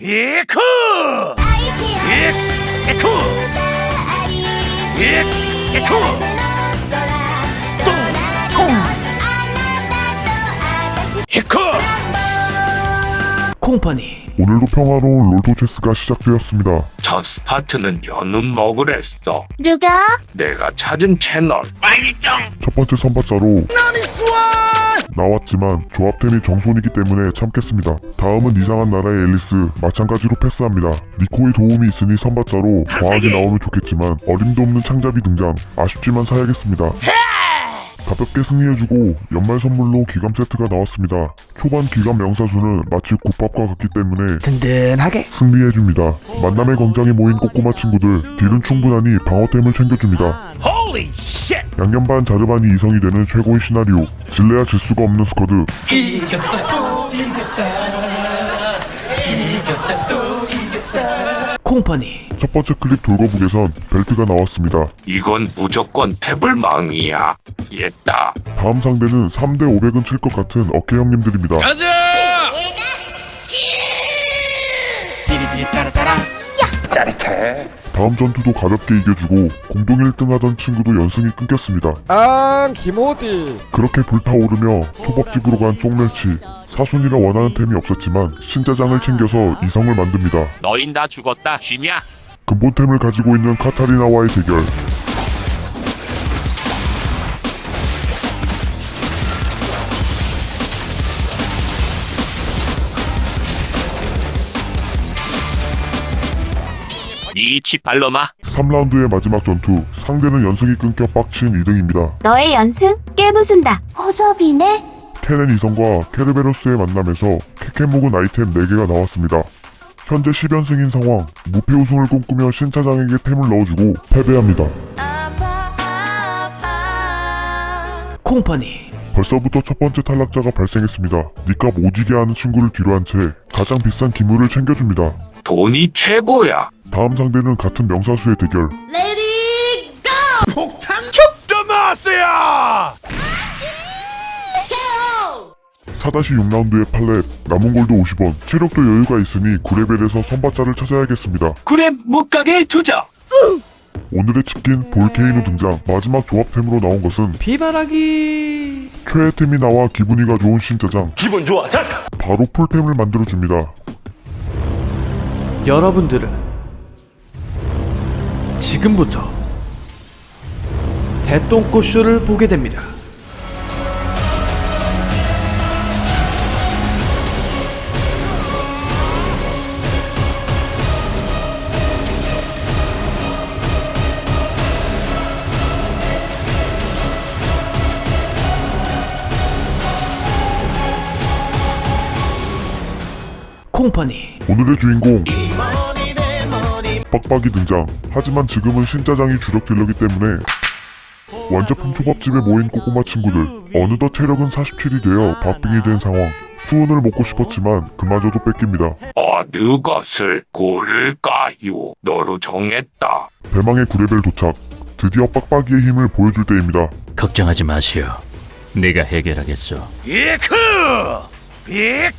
이쿠! 이, 이쿠! 이, 이쿠! 똥! 이쿠! 콩파니 오늘도 평화로운 롤토체스가 시작되었습니다. 첫 스타트는 연운 먹으랬어. 누가? 내가 찾은 채널. 첫 번째 선발자로 나왔지만 조합템이 정손이기 때문에 참겠습니다. 다음은 이상한 나라의 앨리스 마찬가지로 패스합니다. 니코의 도움이 있으니 선발자로 과학이 나오면 좋겠지만 어림도 없는 창잡이 등장 아쉽지만 사야겠습니다. 가볍게 승리해주고 연말 선물로 기감 세트가 나왔습니다. 초반 기감 명사수는 마치 국밥과 같기 때문에 든든하게 승리해줍니다. 만남의 광장에 모인 꼬꼬마 친구들 딜은 충분하니 방어템을 챙겨줍니다. Holy shit! 양념 반 자르 반이 이성이 되는 최고의 시나리오 질래야 질 수가 없는 스쿼드 콩파니 첫 번째 클립 돌거북에선 벨트가 나왔습니다. 이건 무조건 태블망이야. 옛다. 다음 상대는 3대 500은 칠 것 같은 어깨 형님들입니다. 가자! 다음 전투도 가볍게 이겨주고 공동 1등 하던 친구도 연승이 끊겼습니다. 아 김호디 그렇게 불타오르며 초밥집으로 간 쏙멸치 사순이라 원하는 템이 없었지만 신짜장을 챙겨서 이성을 만듭니다. 너흰 다 죽었다. 쉬냐? 근본템을 가지고 있는 카타리나와의 대결 니 치팔로마. 3라운드의 마지막 전투 상대는 연승이 끊겨 빡친 2등입니다. 너의 연승 깨부순다. 허접이네. 케넨 이성과 케르베로스의 만남에서 캐캐 묵은 아이템 4개가 나왔습니다. 현재 10연승인 상황, 무패 우승을 꿈꾸며 신차장에게 템을 넣어주고 패배합니다. 콩파니 벌써부터 첫 번째 탈락자가 발생했습니다. 니값 오지게 하는 친구를 뒤로 한 채 가장 비싼 기물을 챙겨줍니다. 돈이 최고야. 다음 상대는 같은 명사수의 대결. 폭탄 촉점하세요! 4-6라운드의 팔렛, 남은 골드 50원, 체력도 여유가 있으니 9레벨에서 선발자를 찾아야겠습니다. 그래 못 가게 두자. 오늘의 치킨 볼케이노 등장, 마지막 조합템으로 나온 것은 비바라기 최애템이 나와 기분이가 좋은 신짜장, 기분 좋아, 잘했어! 바로 풀템을 만들어줍니다. 여러분들은 지금부터 대똥꼬쇼를 보게 됩니다. 콩파니 오늘의 주인공 빡빡이 등장 하지만 지금은 신짜장이 주력 딜러기 때문에 완제품 초밥집에 모인 꼬꼬마 친구들 어느덧 체력은 47이 되어 박빙이 된 상황 수은을 먹고 싶었지만 그마저도 뺏깁니다 어느 것을 고를까요? 너로 정했다. 대망의 9레벨 도착 드디어 빡빡이의 힘을 보여줄 때입니다 걱정하지 마시오. 내가 해결하겠소. 이쿠! 빅!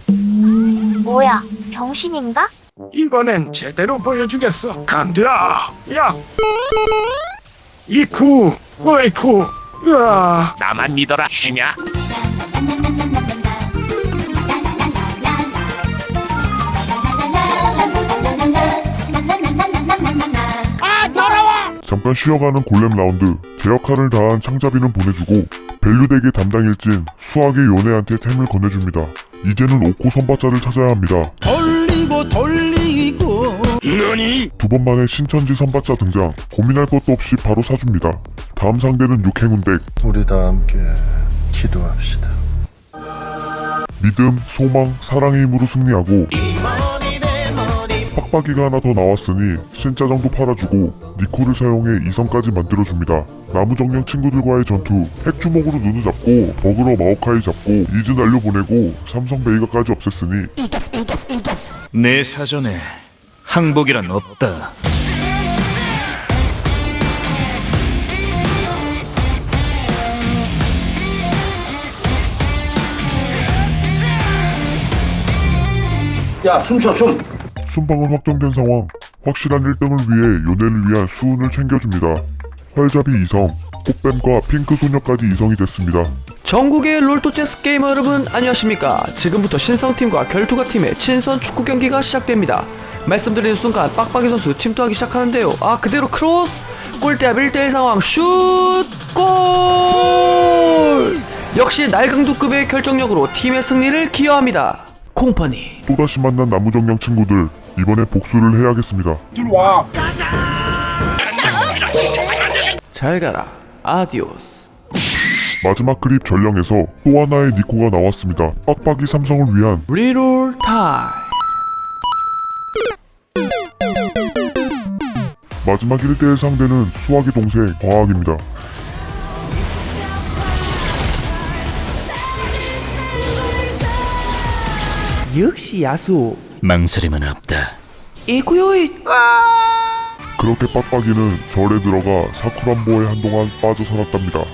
뭐야? 병신인가? 이번엔 제대로 보여주겠어. 간다. 야. 이쿠. 어이쿠. 으아. 나만 믿어라. 쉬냐? 잠깐 쉬어가는 골렘 라운드 제 역할을 다한 창자비는 보내주고 밸류덱의 담당일진 수학의 요네한테 템을 건네줍니다 이제는 오코 선바자를 찾아야 합니다 돌리고 돌리고 너니? 두 번 만에 신천지 선발자 등장 고민할 것도 없이 바로 사줍니다 다음 상대는 육행운덱 우리 다 함께 기도합시다. 믿음, 소망, 사랑의 힘으로 승리하고 빡빡이가 하나 더 나왔으니 신짜장도 팔아주고 니코를 사용해 이성까지 만들어줍니다 나무정령 친구들과의 전투 핵주먹으로 눈을 잡고 버그로 마오카이 잡고 이즈 날려보내고 삼성 베이가까지 없앴으니 내 사전에 항복이란 없다. 야, 숨 쉬어, 숨. 순방은 확정된 상황. 확실한 1등을 위해 요네를 위한 수운을 챙겨줍니다. 활잡이 이성, 꽃뱀과 핑크 소녀까지 이성이 됐습니다. 전국의 롤토체스 게이머 여러분 안녕하십니까 지금부터 신성팀과 결투가 팀의 친선 축구 경기가 시작됩니다 말씀드리는 순간 빡빡이 선수 침투하기 시작하는데요 아 그대로 크로스 골대앞 1대1 상황 슛! 골! 역시 날강두급의 결정력으로 팀의 승리를 기여합니다 콩파니 또다시 만난 나무정령 친구들, 이번에 복수를 해야겠습니다. 잘 가라 아디오스 마지막 그립 전령에서 또 하나의 니코가 나왔습니다. 빡빡이 삼성을 위한 리롤 타임 마지막 1대1 상대는 수학의 동생 과학입니다. 역시 야수 망설임은 없다. 이구요이 그렇게 빡빡이는 절에 들어가 사쿠란보에 한동안 빠져 살았답니다.